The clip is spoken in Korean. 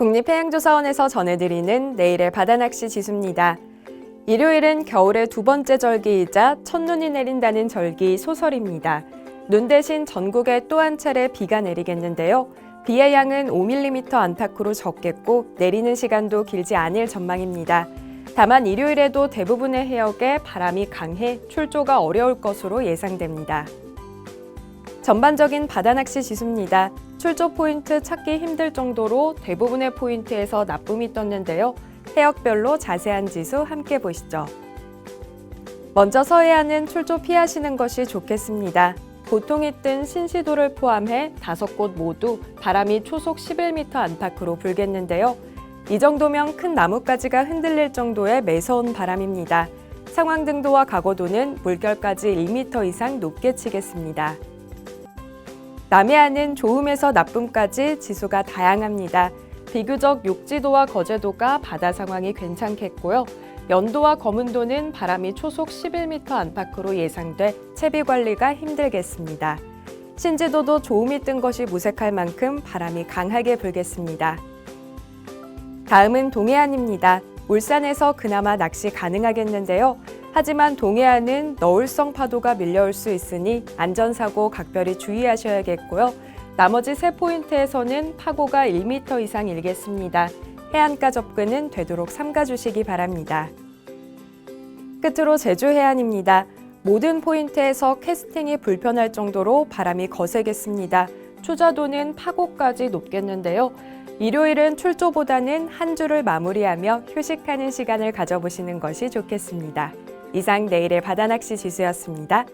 국립해양조사원에서 전해드리는 내일의 바다낚시 지수입니다. 일요일은 겨울의 두 번째 절기이자 첫눈이 내린다는 절기 소설입니다. 눈 대신 전국에 또 한 차례 비가 내리겠는데요. 비의 양은 5mm 안팎으로 적겠고 내리는 시간도 길지 않을 전망입니다. 다만 일요일에도 대부분의 해역에 바람이 강해 출조가 어려울 것으로 예상됩니다. 전반적인 바다낚시 지수입니다. 출조 포인트 찾기 힘들 정도로 대부분의 포인트에서 나쁨이 떴는데요. 해역별로 자세한 지수 함께 보시죠. 먼저 서해안은 출조 피하시는 것이 좋겠습니다. 보통이 뜬 신시도를 포함해 다섯 곳 모두 바람이 초속 11m 안팎으로 불겠는데요. 이 정도면 큰 나뭇가지가 흔들릴 정도의 매서운 바람입니다. 상황 등도와 각오도는 물결까지 1m 이상 높게 치겠습니다. 남해안은 좋음에서 나쁨까지 지수가 다양합니다. 비교적 육지도와 거제도가 바다 상황이 괜찮겠고요. 연도와 거문도는 바람이 초속 11m 안팎으로 예상돼 채비 관리가 힘들겠습니다. 신지도도 좋음이 뜬 것이 무색할 만큼 바람이 강하게 불겠습니다. 다음은 동해안입니다. 울산에서 그나마 낚시 가능하겠는데요. 하지만 동해안은 너울성 파도가 밀려올 수 있으니 안전사고 각별히 주의하셔야겠고요. 나머지 세 포인트에서는 파고가 1m 이상 일겠습니다. 해안가 접근은 되도록 삼가주시기 바랍니다. 끝으로 제주 해안입니다. 모든 포인트에서 캐스팅이 불편할 정도로 바람이 거세겠습니다. 초자도는 파고까지 높겠는데요. 일요일은 출조보다는 한 주를 마무리하며 휴식하는 시간을 가져보시는 것이 좋겠습니다. 이상 내일의 바다낚시 지수였습니다.